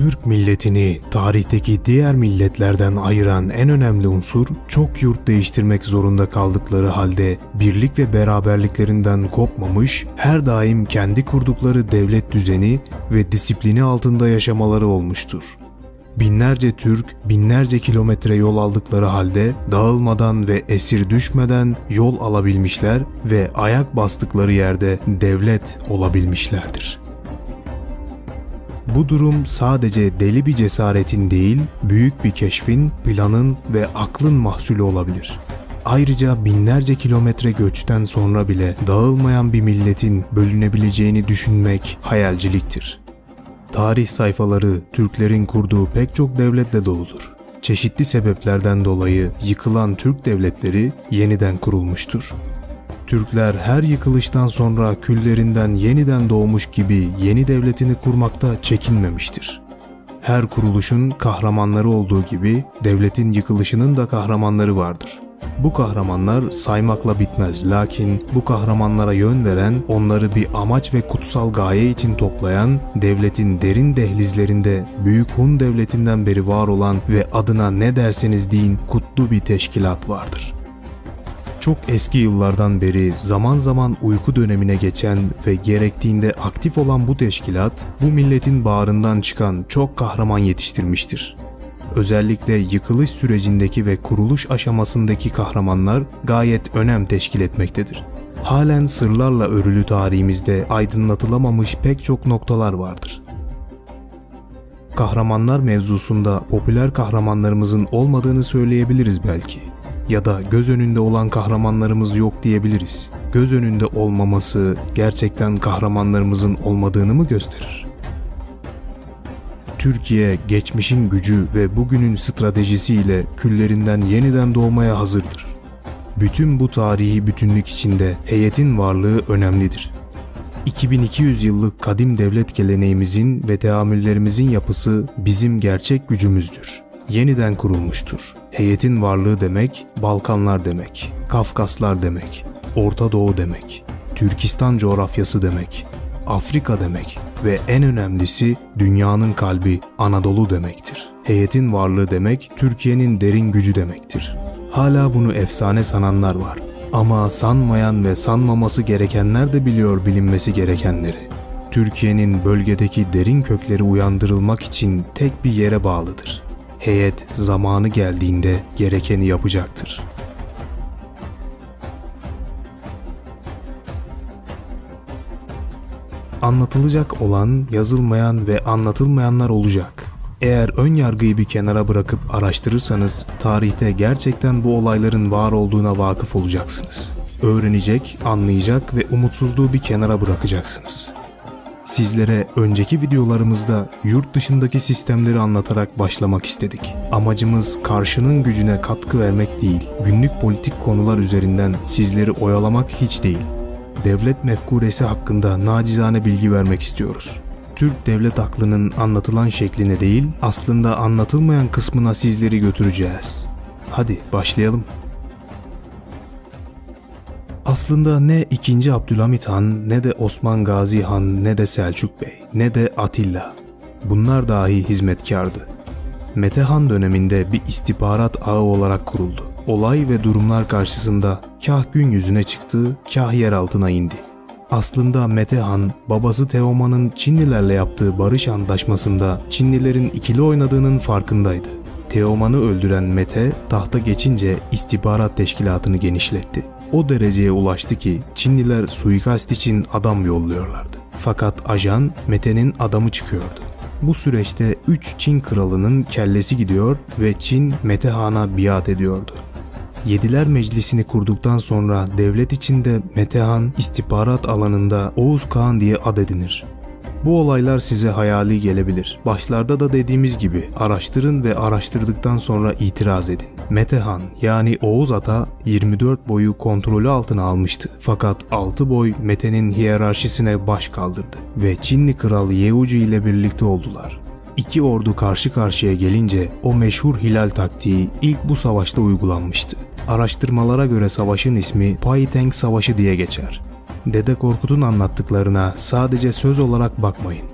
Türk milletini tarihteki diğer milletlerden ayıran en önemli unsur çok yurt değiştirmek zorunda kaldıkları halde birlik ve beraberliklerinden kopmamış, her daim kendi kurdukları devlet düzeni ve disiplini altında yaşamaları olmuştur. Binlerce Türk, binlerce kilometre yol aldıkları halde dağılmadan ve esir düşmeden yol alabilmişler ve ayak bastıkları yerde devlet olabilmişlerdir. Bu durum sadece deli bir cesaretin değil, büyük bir keşfin, planın ve aklın mahsulü olabilir. Ayrıca binlerce kilometre göçten sonra bile dağılmayan bir milletin bölünebileceğini düşünmek hayalciliktir. Tarih sayfaları Türklerin kurduğu pek çok devletle doludur. Çeşitli sebeplerden dolayı yıkılan Türk devletleri yeniden kurulmuştur. Türkler her yıkılıştan sonra küllerinden yeniden doğmuş gibi yeni devletini kurmakta çekinmemiştir. Her kuruluşun kahramanları olduğu gibi devletin yıkılışının da kahramanları vardır. Bu kahramanlar saymakla bitmez lakin bu kahramanlara yön veren, onları bir amaç ve kutsal gaye için toplayan, devletin derin dehlizlerinde Büyük Hun devletinden beri var olan ve adına ne derseniz deyin kutlu bir teşkilat vardır. Çok eski yıllardan beri zaman zaman uyku dönemine geçen ve gerektiğinde aktif olan bu teşkilat, bu milletin bağrından çıkan çok kahraman yetiştirmiştir. Özellikle yıkılış sürecindeki ve kuruluş aşamasındaki kahramanlar gayet önem teşkil etmektedir. Halen sırlarla örülü tarihimizde aydınlatılamamış pek çok noktalar vardır. Kahramanlar mevzusunda popüler kahramanlarımızın olmadığını söyleyebiliriz belki. Ya da göz önünde olan kahramanlarımız yok diyebiliriz. Göz önünde olmaması gerçekten kahramanlarımızın olmadığını mı gösterir? Türkiye geçmişin gücü ve bugünün stratejisiyle küllerinden yeniden doğmaya hazırdır. Bütün bu tarihi bütünlük içinde heyetin varlığı önemlidir. 2200 yıllık kadim devlet geleneğimizin ve teamüllerimizin yapısı bizim gerçek gücümüzdür. Yeniden kurulmuştur. Heyetin varlığı demek Balkanlar demek, Kafkaslar demek, Orta Doğu demek, Türkistan coğrafyası demek, Afrika demek ve en önemlisi dünyanın kalbi Anadolu demektir. Heyetin varlığı demek Türkiye'nin derin gücü demektir. Hala bunu efsane sananlar var. Ama sanmayan ve sanmaması gerekenler de biliyor bilinmesi gerekenleri. Türkiye'nin bölgedeki derin kökleri uyandırılmak için tek bir yere bağlıdır. Heyet zamanı geldiğinde gerekeni yapacaktır. Anlatılacak olan, yazılmayan ve anlatılmayanlar olacak. Eğer ön yargıyı bir kenara bırakıp araştırırsanız tarihte gerçekten bu olayların var olduğuna vakıf olacaksınız. Öğrenecek, anlayacak ve umutsuzluğu bir kenara bırakacaksınız. Sizlere önceki videolarımızda yurt dışındaki sistemleri anlatarak başlamak istedik. Amacımız karşının gücüne katkı vermek değil, günlük politik konular üzerinden sizleri oyalamak hiç değil. Devlet mefkuresi hakkında nacizane bilgi vermek istiyoruz. Türk devlet aklının anlatılan şekline değil, aslında anlatılmayan kısmına sizleri götüreceğiz. Hadi başlayalım. Aslında ne 2. Abdülhamit Han, ne de Osman Gazi Han, ne de Selçuk Bey, ne de Atilla. Bunlar dahi hizmetkardı. Metehan döneminde bir istihbarat ağı olarak kuruldu. Olay ve durumlar karşısında kah gün yüzüne çıktı, kah yer altına indi. Aslında Metehan, babası Teoman'ın Çinlilerle yaptığı barış antlaşmasında Çinlilerin ikili oynadığının farkındaydı. Teoman'ı öldüren Mete tahta geçince istihbarat teşkilatını genişletti. O dereceye ulaştı ki Çinliler suikast için adam yolluyorlardı. Fakat ajan Mete'nin adamı çıkıyordu. Bu süreçte 3 Çin kralının kellesi gidiyor ve Çin Metehan'a biat ediyordu. Yediler Meclisi'ni kurduktan sonra devlet içinde Metehan istihbarat alanında Oğuz Kağan diye ad edinir. Bu olaylar size hayali gelebilir. Başlarda da dediğimiz gibi araştırın ve araştırdıktan sonra itiraz edin. Metehan yani Oğuz Ata 24 boyu kontrolü altına almıştı. Fakat 6 boy Mete'nin hiyerarşisine baş kaldırdı ve Çinli kral Yeucu ile birlikte oldular. İki ordu karşı karşıya gelince o meşhur hilal taktiği ilk bu savaşta uygulanmıştı. Araştırmalara göre savaşın ismi Paiteng Savaşı diye geçer. Dede Korkut'un anlattıklarına sadece söz olarak bakmayın.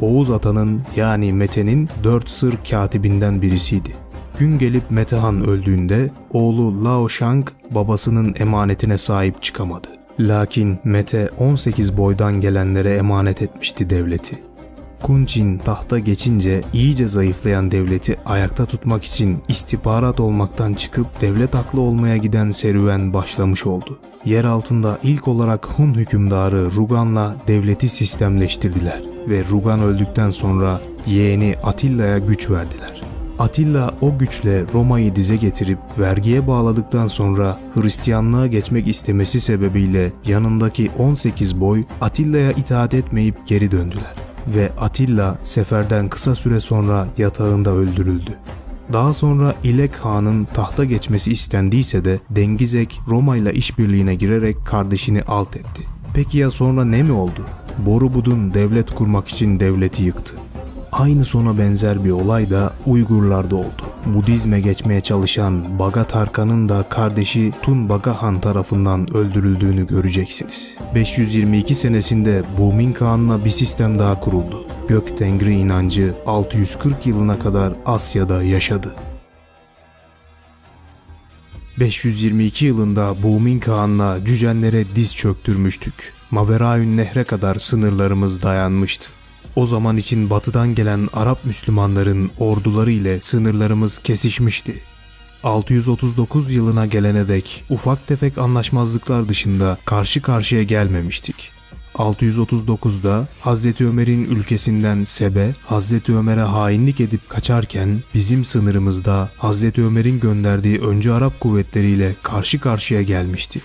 Oğuz Atan'ın yani Mete'nin dört sır katibinden birisiydi. Gün gelip Metehan öldüğünde oğlu Lao Shang babasının emanetine sahip çıkamadı. Lakin Mete 18 boydan gelenlere emanet etmişti devleti. Kunçin tahta geçince iyice zayıflayan devleti ayakta tutmak için istihbarat olmaktan çıkıp devlet aklı olmaya giden serüven başlamış oldu. Yer altında ilk olarak Hun hükümdarı Rugan'la devleti sistemleştirdiler ve Rugan öldükten sonra yeğeni Atilla'ya güç verdiler. Atilla o güçle Roma'yı dize getirip vergiye bağladıktan sonra Hristiyanlığa geçmek istemesi sebebiyle yanındaki 18 boy Atilla'ya itaat etmeyip geri döndüler ve Atilla seferden kısa süre sonra yatağında öldürüldü. Daha sonra İlek Han'ın tahta geçmesi istendiyse de Dengizek Roma ile işbirliğine girerek kardeşini alt etti. Peki ya sonra ne mi oldu? Borubudun devlet kurmak için devleti yıktı. Aynı sona benzer bir olay da Uygurlarda oldu. Budizme geçmeye çalışan Baga Tarkan'ın da kardeşi Tun Baga Han tarafından öldürüldüğünü göreceksiniz. 522 senesinde Bumin Kağan'la bir sistem daha kuruldu. Gök Tengri inancı 640 yılına kadar Asya'da yaşadı. 522 yılında Bumin Kağan'la Cücenlere diz çöktürmüştük. Maveraün Nehre kadar sınırlarımız dayanmıştı. O zaman için batıdan gelen Arap Müslümanların orduları ile sınırlarımız kesişmişti. 639 yılına gelene dek ufak tefek anlaşmazlıklar dışında karşı karşıya gelmemiştik. 639'da Hazreti Ömer'in ülkesinden Sebe, Hazreti Ömer'e hainlik edip kaçarken bizim sınırımızda Hazreti Ömer'in gönderdiği öncü Arap kuvvetleriyle karşı karşıya gelmişti.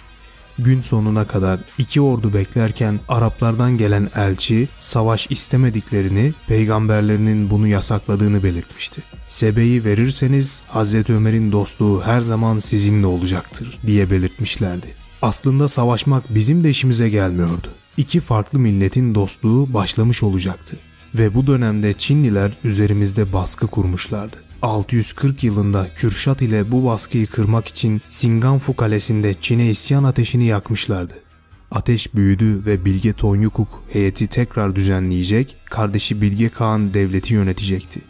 Gün sonuna kadar iki ordu beklerken Araplardan gelen elçi savaş istemediklerini, peygamberlerinin bunu yasakladığını belirtmişti. Sebe'yi verirseniz Hazreti Ömer'in dostluğu her zaman sizinle olacaktır diye belirtmişlerdi. Aslında savaşmak bizim de işimize gelmiyordu. İki farklı milletin dostluğu başlamış olacaktı. Ve bu dönemde Çinliler üzerimizde baskı kurmuşlardı. 640 yılında Kürşat ile bu baskıyı kırmak için Singanfu kalesinde Çin'e isyan ateşini yakmışlardı. Ateş büyüdü ve Bilge Tonyukuk heyeti tekrar düzenleyecek, kardeşi Bilge Kağan devleti yönetecekti.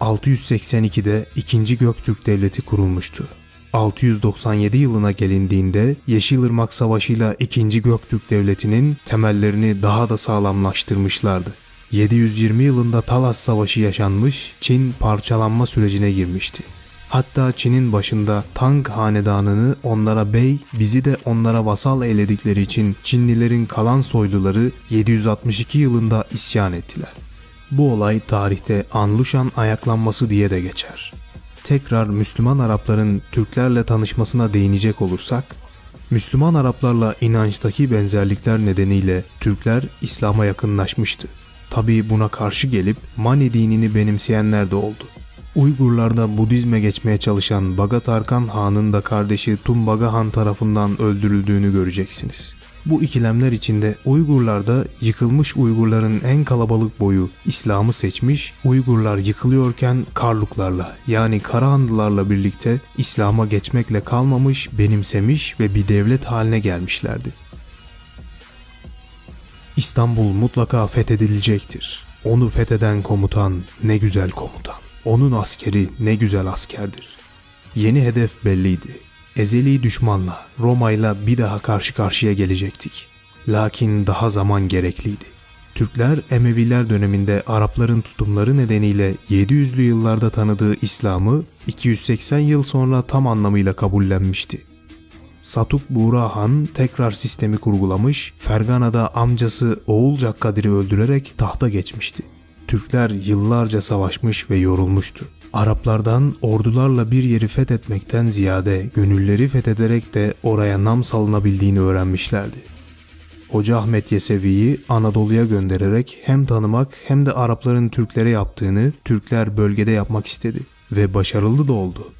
682'de 2. Göktürk Devleti kurulmuştu. 697 yılına gelindiğinde Yeşilırmak Savaşı'yla 2. Göktürk Devleti'nin temellerini daha da sağlamlaştırmışlardı. 720 yılında Talas Savaşı yaşanmış, Çin parçalanma sürecine girmişti. Hatta Çin'in başında Tang hanedanını onlara bey, bizi de onlara vasal eyledikleri için Çinlilerin kalan soyluları 762 yılında isyan ettiler. Bu olay tarihte Anluşan ayaklanması diye de geçer. Tekrar Müslüman Arapların Türklerle tanışmasına değinecek olursak, Müslüman Araplarla inançtaki benzerlikler nedeniyle Türkler İslam'a yakınlaşmıştı. Tabii buna karşı gelip Mani dinini benimseyenler de oldu. Uygurlarda Budizme geçmeye çalışan Bagat Arkan Han'ın da kardeşi Tumbaga Han tarafından öldürüldüğünü göreceksiniz. Bu ikilemler içinde Uygurlarda yıkılmış Uygurların en kalabalık boyu İslam'ı seçmiş, Uygurlar yıkılıyorken Karluklarla yani Karahanlılarla birlikte İslam'a geçmekle kalmamış, benimsemiş ve bir devlet haline gelmişlerdi. İstanbul mutlaka fethedilecektir. Onu fetheden komutan ne güzel komutan. Onun askeri ne güzel askerdir. Yeni hedef belliydi. Ezeli düşmanla, Roma'yla bir daha karşı karşıya gelecektik. Lakin daha zaman gerekliydi. Türkler Emeviler döneminde Arapların tutumları nedeniyle 700'lü yıllarda tanıdığı İslam'ı 280 yıl sonra tam anlamıyla kabullenmişti. Satuk Buğra Han tekrar sistemi kurgulamış, Fergana'da amcası Oğulcak Kadir'i öldürerek tahta geçmişti. Türkler yıllarca savaşmış ve yorulmuştu. Araplardan ordularla bir yeri fethetmekten ziyade gönülleri fethederek de oraya nam salınabildiğini öğrenmişlerdi. Hoca Ahmet Yesevi'yi Anadolu'ya göndererek hem tanımak hem de Arapların Türklere yaptığını Türkler bölgede yapmak istedi ve başarılı da oldu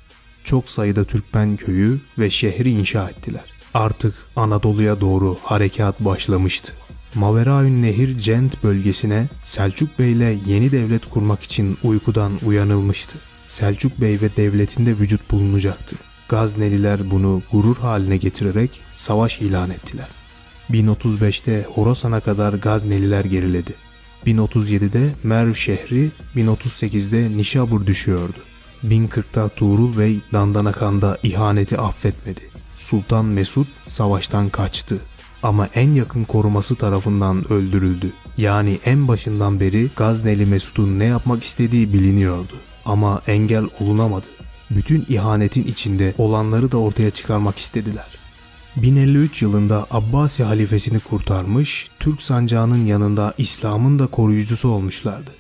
çok sayıda Türkmen köyü ve şehri inşa ettiler. Artık Anadolu'ya doğru harekat başlamıştı. Maveraün Nehir Cent bölgesine Selçuk Bey ile yeni devlet kurmak için uykudan uyanılmıştı. Selçuk Bey ve devletinde vücut bulunacaktı. Gazneliler bunu gurur haline getirerek savaş ilan ettiler. 1035'te Horasan'a kadar Gazneliler geriledi. 1037'de Merv şehri, 1038'de Nişabur düşüyordu. 1040'ta Tuğrul Bey Dandanakan'da ihaneti affetmedi. Sultan Mesud savaştan kaçtı. Ama en yakın koruması tarafından öldürüldü. Yani en başından beri Gazneli Mesud'un ne yapmak istediği biliniyordu. Ama engel olunamadı. Bütün ihanetin içinde olanları da ortaya çıkarmak istediler. 1053 yılında Abbasi halifesini kurtarmış, Türk sancağının yanında İslam'ın da koruyucusu olmuşlardı.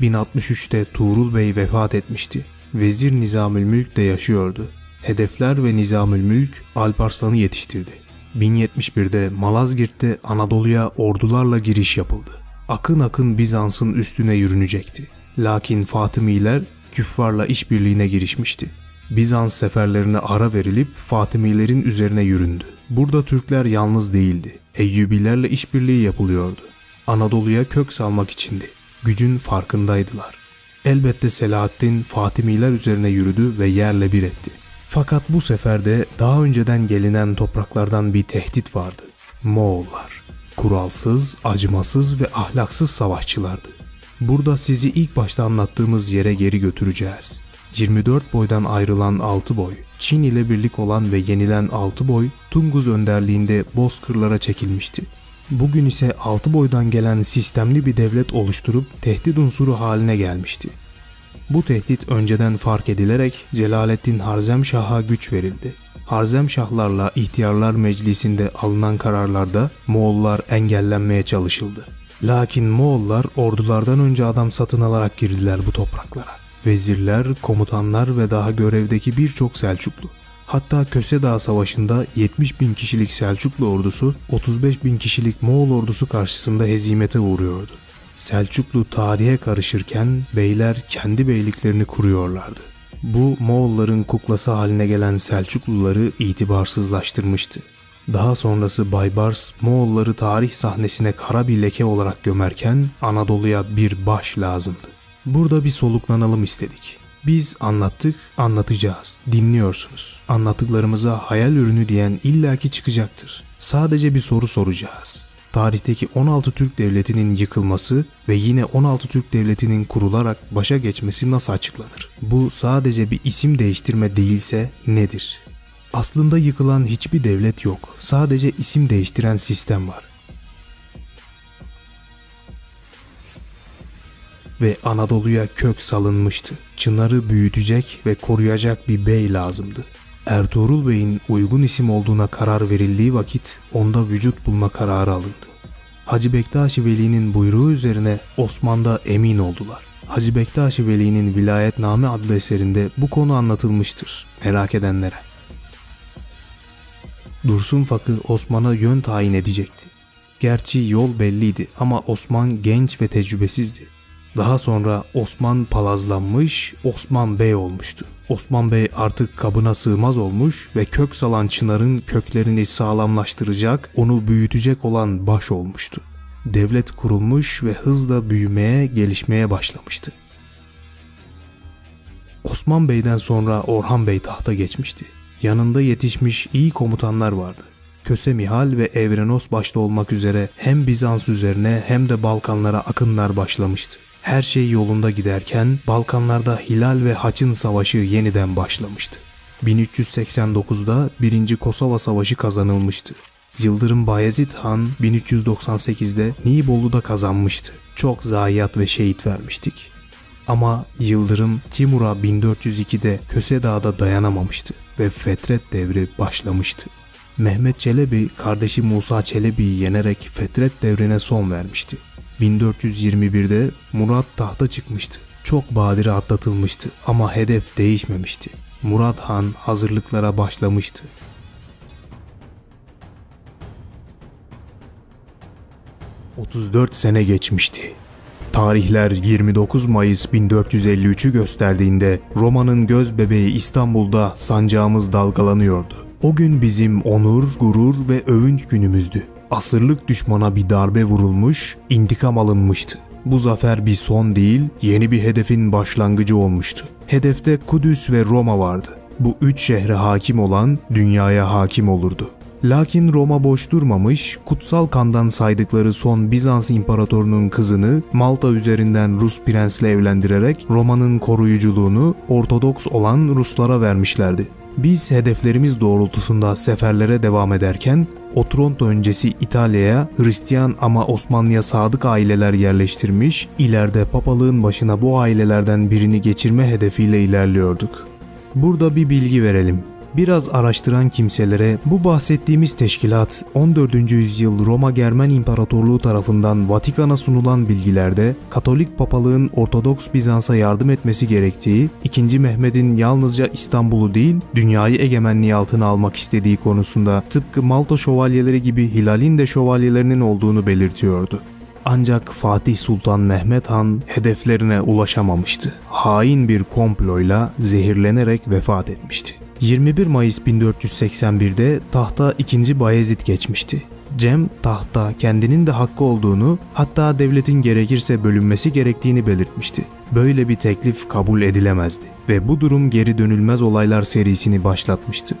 1063'te Tuğrul Bey vefat etmişti. Vezir Nizamül Mülk de yaşıyordu. Hedefler ve Nizamül Mülk Alparslan'ı yetiştirdi. 1071'de Malazgirt'te Anadolu'ya ordularla giriş yapıldı. Akın akın Bizans'ın üstüne yürünecekti. Lakin Fatımiler küffarla işbirliğine girişmişti. Bizans seferlerine ara verilip Fatimilerin üzerine yüründü. Burada Türkler yalnız değildi. Eyyubilerle işbirliği yapılıyordu. Anadolu'ya kök salmak içindi. Gücün farkındaydılar. Elbette Selahaddin Fatimiler üzerine yürüdü ve yerle bir etti. Fakat bu seferde daha önceden gelinen topraklardan bir tehdit vardı. Moğollar. Kuralsız, acımasız ve ahlaksız savaşçılardı. Burada sizi ilk başta anlattığımız yere geri götüreceğiz. 24 boydan ayrılan 6 boy, Çin ile birlik olan ve yenilen 6 boy Tunguz önderliğinde Bozkırlara çekilmişti. Bugün ise 6 boydan gelen sistemli bir devlet oluşturup tehdit unsuru haline gelmişti. Bu tehdit önceden fark edilerek Celaleddin Harzemşah'a güç verildi. Harzemşahlarla İhtiyarlar Meclisi'nde alınan kararlarda Moğollar engellenmeye çalışıldı. Lakin Moğollar ordulardan önce adam satın alarak girdiler bu topraklara. Vezirler, komutanlar ve daha görevdeki birçok Selçuklu. Hatta Köse Dağı Savaşı'nda 70 bin kişilik Selçuklu ordusu 35 bin kişilik Moğol ordusu karşısında hezimete uğruyordu. Selçuklu tarihe karışırken beyler kendi beyliklerini kuruyorlardı. Bu Moğolların kuklası haline gelen Selçukluları itibarsızlaştırmıştı. Daha sonrası Baybars Moğolları tarih sahnesine kara bir leke olarak gömerken Anadolu'ya bir baş lazımdı. Burada bir soluklanalım istedik. Biz anlattık, anlatacağız. Dinliyorsunuz. Anlattıklarımıza hayal ürünü diyen illaki çıkacaktır. Sadece bir soru soracağız. Tarihteki 16 Türk Devleti'nin yıkılması ve yine 16 Türk Devleti'nin kurularak başa geçmesi nasıl açıklanır? Bu sadece bir isim değiştirme değilse nedir? Aslında yıkılan hiçbir devlet yok. Sadece isim değiştiren sistem var. Ve Anadolu'ya kök salınmıştı. Çınarı büyütecek ve koruyacak bir bey lazımdı. Ertuğrul Bey'in uygun isim olduğuna karar verildiği vakit onda vücut bulma kararı alındı. Hacı Bektaşi Veli'nin buyruğu üzerine Osman'da emin oldular. Hacı Bektaşi Veli'nin Vilayetname adlı eserinde bu konu anlatılmıştır merak edenlere. Dursun Fakı Osman'a yön tayin edecekti. Gerçi yol belliydi ama Osman genç ve tecrübesizdi. Daha sonra Osman palazlanmış, Osman Bey olmuştu. Osman Bey artık kabına sığmaz olmuş ve kök salan çınarın köklerini sağlamlaştıracak, onu büyütecek olan baş olmuştu. Devlet kurulmuş ve hızla büyümeye, gelişmeye başlamıştı. Osman Bey'den sonra Orhan Bey tahta geçmişti. Yanında yetişmiş iyi komutanlar vardı. Köse Mihal ve Evrenos başta olmak üzere hem Bizans üzerine hem de Balkanlara akınlar başlamıştı. Her şey yolunda giderken Balkanlarda Hilal ve Haç'ın savaşı yeniden başlamıştı. 1389'da 1. Kosova Savaşı kazanılmıştı. Yıldırım Bayezid Han 1398'de Nibolu'da kazanmıştı. Çok zayiat ve şehit vermiştik. Ama Yıldırım Timur'a 1402'de Köse Dağı'da dayanamamıştı ve Fetret devri başlamıştı. Mehmet Çelebi kardeşi Musa Çelebi'yi yenerek Fetret devrine son vermişti. 1421'de Murat tahta çıkmıştı. Çok badire atlatılmıştı ama hedef değişmemişti. Murat Han hazırlıklara başlamıştı. ...34 sene geçmişti. Tarihler 29 Mayıs 1453'ü gösterdiğinde Roma'nın göz bebeği İstanbul'da sancağımız dalgalanıyordu. O gün bizim onur, gurur ve övünç günümüzdü. Asırlık düşmana bir darbe vurulmuş, intikam alınmıştı. Bu zafer bir son değil, yeni bir hedefin başlangıcı olmuştu. Hedefte Kudüs ve Roma vardı. Bu üç şehre hakim olan dünyaya hakim olurdu. Lakin Roma boş durmamış, kutsal kandan saydıkları son Bizans imparatorunun kızını Malta üzerinden Rus prensle evlendirerek Roma'nın koruyuculuğunu Ortodoks olan Ruslara vermişlerdi. Biz hedeflerimiz doğrultusunda seferlere devam ederken Otranto öncesi İtalya'ya Hristiyan ama Osmanlı'ya sadık aileler yerleştirmiş, ileride papalığın başına bu ailelerden birini geçirme hedefiyle ilerliyorduk. Burada bir bilgi verelim. Biraz araştıran kimselere bu bahsettiğimiz teşkilat 14. yüzyıl Roma Germen İmparatorluğu tarafından Vatikan'a sunulan bilgilerde Katolik papalığın Ortodoks Bizans'a yardım etmesi gerektiği, 2. Mehmet'in yalnızca İstanbul'u değil dünyayı egemenliği altına almak istediği konusunda tıpkı Malta şövalyeleri gibi Hilal'in de şövalyelerinin olduğunu belirtiyordu. Ancak Fatih Sultan Mehmet Han hedeflerine ulaşamamıştı. Hain bir komployla zehirlenerek vefat etmişti. 21 Mayıs 1481'de tahta 2. Bayezid geçmişti. Cem tahta kendinin de hakkı olduğunu hatta devletin gerekirse bölünmesi gerektiğini belirtmişti. Böyle bir teklif kabul edilemezdi ve bu durum geri dönülmez olaylar serisini başlatmıştı.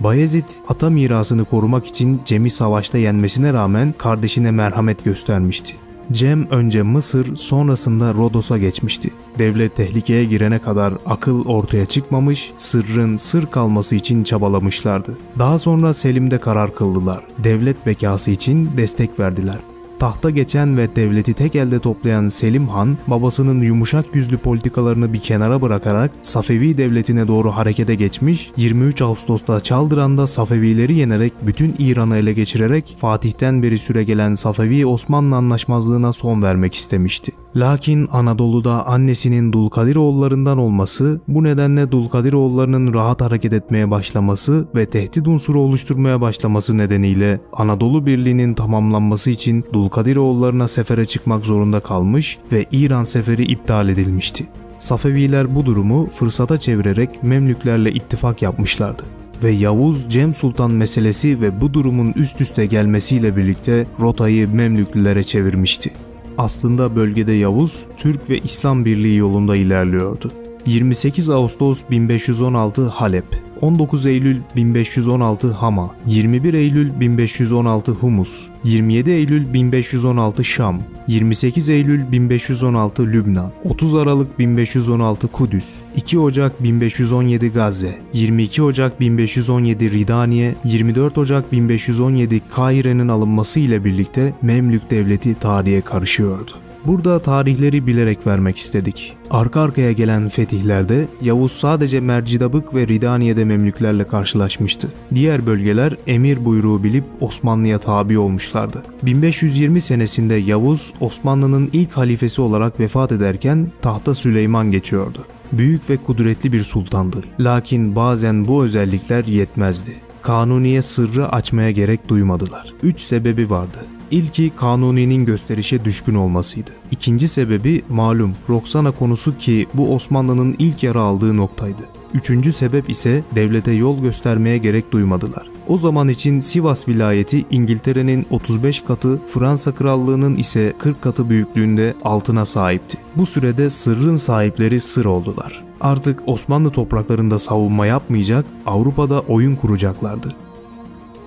Bayezid ata mirasını korumak için Cem'i savaşta yenmesine rağmen kardeşine merhamet göstermişti. Cem önce Mısır sonrasında Rodos'a geçmişti. Devlet tehlikeye girene kadar akıl ortaya çıkmamış, sırrın sır kalması için çabalamışlardı. Daha sonra Selim'de karar kıldılar. Devlet bekası için destek verdiler. Tahta geçen ve devleti tek elde toplayan Selim Han, babasının yumuşak yüzlü politikalarını bir kenara bırakarak Safevi devletine doğru harekete geçmiş, 23 Ağustos'ta Çaldıran'da Safevileri yenerek bütün İran'ı ele geçirerek Fatih'ten beri süre gelen Safevi-Osmanlı anlaşmazlığına son vermek istemişti. Lakin Anadolu'da annesinin Dulkadiroğullarından olması, bu nedenle Dulkadiroğullarının rahat hareket etmeye başlaması ve tehdit unsuru oluşturmaya başlaması nedeniyle Anadolu Birliği'nin tamamlanması için Dulkadiroğullarına sefere çıkmak zorunda kalmış ve İran seferi iptal edilmişti. Safeviler bu durumu fırsata çevirerek Memlüklerle ittifak yapmışlardı ve Yavuz Cem Sultan meselesi ve bu durumun üst üste gelmesiyle birlikte rotayı Memlüklülere çevirmişti. Aslında bölgede Yavuz, Türk ve İslam Birliği yolunda ilerliyordu. 28 Ağustos 1516 Halep, 19 Eylül 1516 Hama, 21 Eylül 1516 Humus, 27 Eylül 1516 Şam, 28 Eylül 1516 Lübnan, 30 Aralık 1516 Kudüs, 2 Ocak 1517 Gazze, 22 Ocak 1517 Ridaniye, 24 Ocak 1517 Kahire'nin alınması ile birlikte Memlük Devleti tarihe karışıyordu. Burada tarihleri bilerek vermek istedik. Arka arkaya gelen fetihlerde Yavuz sadece Mercidabık ve Ridaniye'de Memlüklerle karşılaşmıştı. Diğer bölgeler emir buyruğu bilip Osmanlı'ya tabi olmuşlardı. 1520 senesinde Yavuz Osmanlı'nın ilk halifesi olarak vefat ederken tahta Süleyman geçiyordu. Büyük ve kudretli bir sultandı. Lakin bazen bu özellikler yetmezdi. Kanuniye sırrı açmaya gerek duymadılar. Üç sebebi vardı. İlki Kanuni'nin gösterişe düşkün olmasıydı. İkinci sebebi malum Roxana konusu ki bu Osmanlı'nın ilk yara aldığı noktaydı. Üçüncü sebep ise devlete yol göstermeye gerek duymadılar. O zaman için Sivas vilayeti İngiltere'nin 35 katı, Fransa krallığının ise 40 katı büyüklüğünde altına sahipti. Bu sürede sırrın sahipleri sır oldular. Artık Osmanlı topraklarında savunma yapmayacak, Avrupa'da oyun kuracaklardı.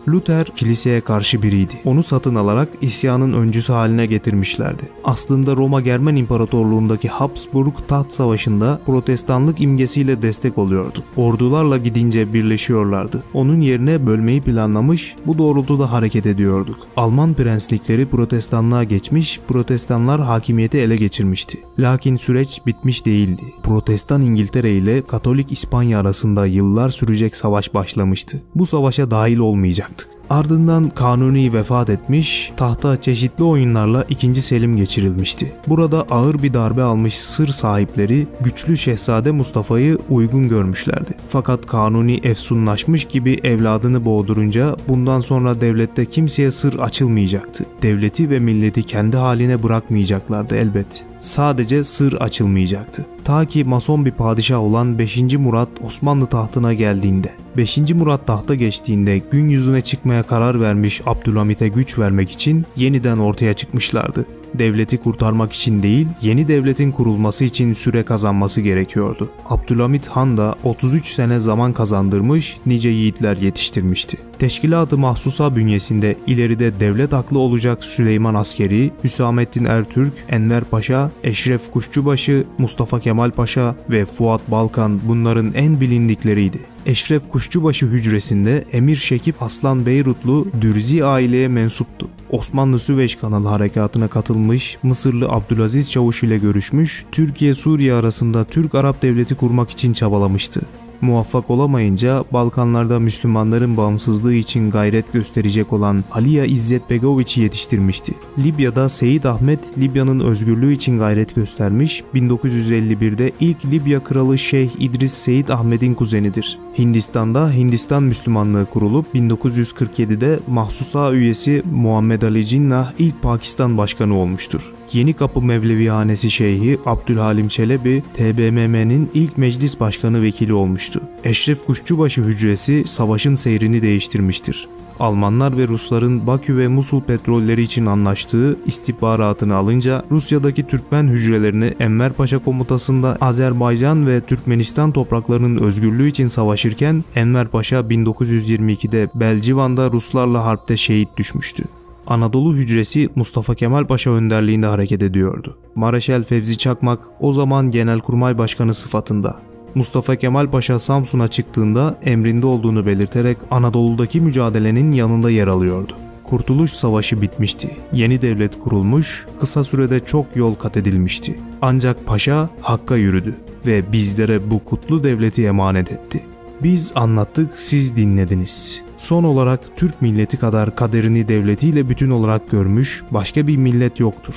Luther kiliseye karşı biriydi. Onu satın alarak isyanın öncüsü haline getirmişlerdi. Aslında Roma Germen İmparatorluğundaki Habsburg taht savaşında protestanlık imgesiyle destek oluyordu. Ordularla gidince birleşiyorlardı. Onun yerine bölmeyi planlamış, bu doğrultuda hareket ediyorduk. Alman prenslikleri protestanlığa geçmiş, protestanlar hakimiyeti ele geçirmişti. Lakin süreç bitmiş değildi. Protestan İngiltere ile Katolik İspanya arasında yıllar sürecek savaş başlamıştı. Bu savaşa dahil hat Ardından Kanuni vefat etmiş, tahta çeşitli oyunlarla 2. Selim geçirilmişti. Burada ağır bir darbe almış sır sahipleri güçlü Şehzade Mustafa'yı uygun görmüşlerdi. Fakat Kanuni efsunlaşmış gibi evladını boğdurunca bundan sonra devlette kimseye sır açılmayacaktı. Devleti ve milleti kendi haline bırakmayacaklardı elbet. Sadece sır açılmayacaktı. Ta ki mason bir padişah olan 5. Murat Osmanlı tahtına geldiğinde. 5. Murat tahta geçtiğinde gün yüzüne çıkmaya kurmaya karar vermiş Abdülhamit'e güç vermek için yeniden ortaya çıkmışlardı. Devleti kurtarmak için değil, yeni devletin kurulması için süre kazanması gerekiyordu. Abdülhamit Han da 33 sene zaman kazandırmış, nice yiğitler yetiştirmişti. Teşkilat-ı Mahsusa bünyesinde ileride devlet aklı olacak Süleyman Askeri, Hüsamettin Ertürk, Enver Paşa, Eşref Kuşçubaşı, Mustafa Kemal Paşa ve Fuat Balkan bunların en bilindikleriydi. Eşref Kuşçubaşı hücresinde Emir Şekip Aslan Beyrutlu Dürzi aileye mensuptu. Osmanlı Süveyş kanalı harekatına katılmış, Mısırlı Abdülaziz Çavuş ile görüşmüş, Türkiye-Suriye arasında Türk-Arap devleti kurmak için çabalamıştı. Muvaffak olamayınca Balkanlarda Müslümanların bağımsızlığı için gayret gösterecek olan Aliya İzzet Begoviç'i yetiştirmişti. Libya'da Seyit Ahmet Libya'nın özgürlüğü için gayret göstermiş, 1951'de ilk Libya kralı Şeyh İdris Seyit Ahmet'in kuzenidir. Hindistan'da Hindistan Müslümanlığı kurulup 1947'de mahsusa üyesi Muhammed Ali Cinnah ilk Pakistan başkanı olmuştur. Yeni Kapı Mevlevihanesi Şeyhi Abdülhalim Çelebi, TBMM'nin ilk meclis başkanı vekili olmuştu. Eşref Kuşçubaşı hücresi savaşın seyrini değiştirmiştir. Almanlar ve Rusların Bakü ve Musul petrolleri için anlaştığı istihbaratını alınca Rusya'daki Türkmen hücrelerini Enver Paşa komutasında Azerbaycan ve Türkmenistan topraklarının özgürlüğü için savaşırken Enver Paşa 1922'de Belcivan'da Ruslarla harpte şehit düşmüştü. Anadolu hücresi Mustafa Kemal Paşa önderliğinde hareket ediyordu. Mareşal Fevzi Çakmak o zaman Genelkurmay Başkanı sıfatında. Mustafa Kemal Paşa Samsun'a çıktığında emrinde olduğunu belirterek Anadolu'daki mücadelenin yanında yer alıyordu. Kurtuluş Savaşı bitmişti. Yeni devlet kurulmuş, kısa sürede çok yol kat edilmişti. Ancak paşa hakka yürüdü ve bizlere bu kutlu devleti emanet etti. Biz anlattık, siz dinlediniz. Son olarak Türk milleti kadar kaderini devletiyle bütün olarak görmüş başka bir millet yoktur.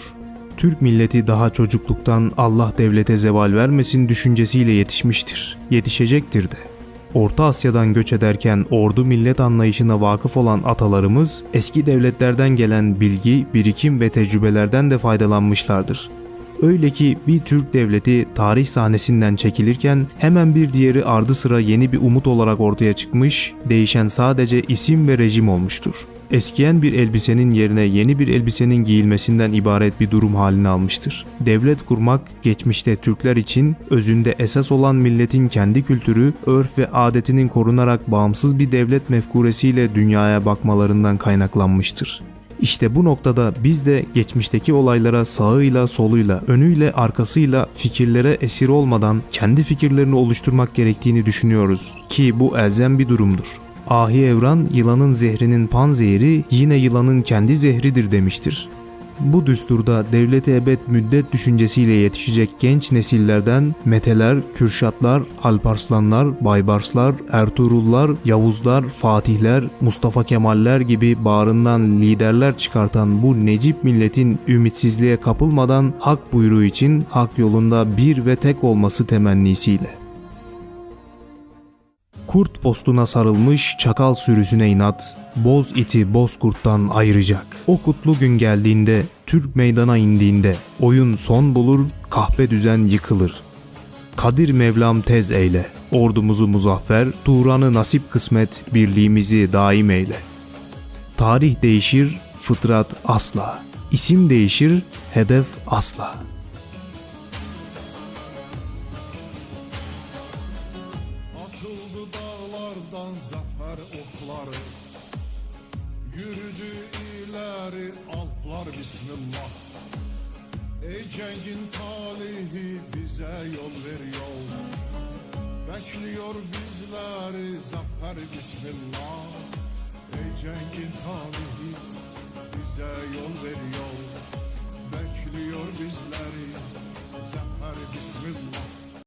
Türk milleti daha çocukluktan Allah devlete zeval vermesin düşüncesiyle yetişmiştir. Yetişecektir de. Orta Asya'dan göç ederken ordu millet anlayışına vakıf olan atalarımız eski devletlerden gelen bilgi, birikim ve tecrübelerden de faydalanmışlardır. Öyle ki bir Türk devleti tarih sahnesinden çekilirken hemen bir diğeri ardı sıra yeni bir umut olarak ortaya çıkmış, değişen sadece isim ve rejim olmuştur. Eskiyen bir elbisenin yerine yeni bir elbisenin giyilmesinden ibaret bir durum halini almıştır. Devlet kurmak geçmişte Türkler için özünde esas olan milletin kendi kültürü, örf ve adetinin korunarak bağımsız bir devlet mefkuresiyle dünyaya bakmalarından kaynaklanmıştır. İşte bu noktada biz de geçmişteki olaylara sağıyla soluyla, önüyle arkasıyla fikirlere esir olmadan kendi fikirlerini oluşturmak gerektiğini düşünüyoruz ki bu elzem bir durumdur. Ahi Evran yılanın zehrinin panzehri yine yılanın kendi zehridir demiştir. Bu düsturda devlete ebed müddet düşüncesiyle yetişecek genç nesillerden Meteler, Kürşatlar, Alparslanlar, Baybarslar, Ertuğrullar, Yavuzlar, Fatihler, Mustafa Kemaller gibi bağrından liderler çıkartan bu Necip milletin ümitsizliğe kapılmadan hak buyruğu için hak yolunda bir ve tek olması temennisiyle. Kurt postuna sarılmış çakal sürüsüne inat, boz iti boz kurttan ayıracak. O kutlu gün geldiğinde, Türk meydana indiğinde, oyun son bulur, kahpe düzen yıkılır. Kadir Mevlam tez eyle, ordumuzu muzaffer, Turan'ı nasip kısmet, birliğimizi daim eyle. Tarih değişir, fıtrat asla. İsim değişir, hedef asla.'' yeter Bismillah. Ey cengin talihi bize yol veriyor. Bekliyor bizleri. Zafer Bismillah.